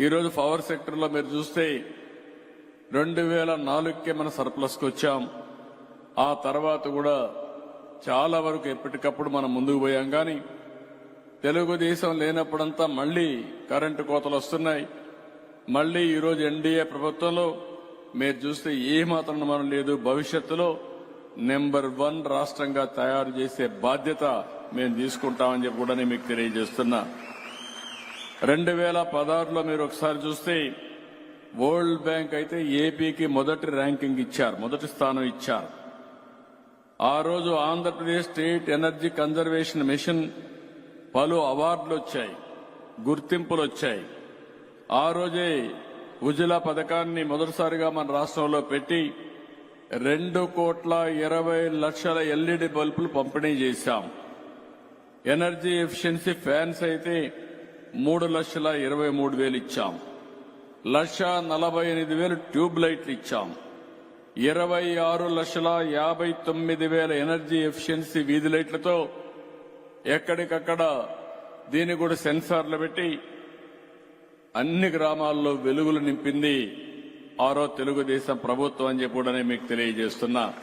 ఈరోజు పవర్ సెక్టర్లో మీరు చూస్తే రెండు వేల నాలుగుకే మన సర్ప్లస్కి వచ్చాం. ఆ తర్వాత కూడా చాలా వరకు ఎప్పటికప్పుడు మనం ముందుకు పోయాం. కానీ తెలుగుదేశం లేనప్పుడంతా మళ్ళీ కరెంటు కోతలు వస్తున్నాయి. మళ్ళీ ఈరోజు ఎన్డీఏ ప్రభుత్వంలో మీరు చూస్తే ఏమాత్రం మనం లేదు. భవిష్యత్తులో నెంబర్ వన్ రాష్ట్రంగా తయారు చేసే బాధ్యత మేము తీసుకుంటామని చెప్పి కూడా మీకు తెలియజేస్తున్నా. రెండు వేల పదహారులో మీరు ఒకసారి చూస్తే వరల్డ్ బ్యాంక్ అయితే ఏపీకి మొదటి ర్యాంకింగ్ ఇచ్చారు మొదటి స్థానం ఇచ్చారు. ఆ రోజు Andhra Pradesh state energy conservation mission పలు అవార్డులు వచ్చాయి గుర్తింపులు వచ్చాయి. ఆ రోజే ఉజుల పథకాన్ని మొదటిసారిగా మన రాష్ట్రంలో పెట్టి రెండు కోట్ల ఇరవై లక్షల ఎల్ఈడి బల్బులు పంపిణీ చేశాం. ఎనర్జీ ఎఫిషియన్సీ ఫ్యాన్స్ అయితే మూడు లక్షల ఇరవై మూడు వేలు ఇచ్చాం. లక్ష నలభై ఎనిమిది వేలు ట్యూబ్ లైట్లు ఇచ్చాం. ఇరవై ఆరు లక్షల యాభై తొమ్మిది వేల ఎనర్జీ ఎఫిషియన్సీ వీధి లైట్లతో ఎక్కడికక్కడ దీన్ని కూడా సెన్సార్లు పెట్టి అన్ని గ్రామాల్లో వెలుగులు నింపింది ఆరో తెలుగుదేశం ప్రభుత్వం అని చెప్పి కూడా మీకు తెలియజేస్తున్నా.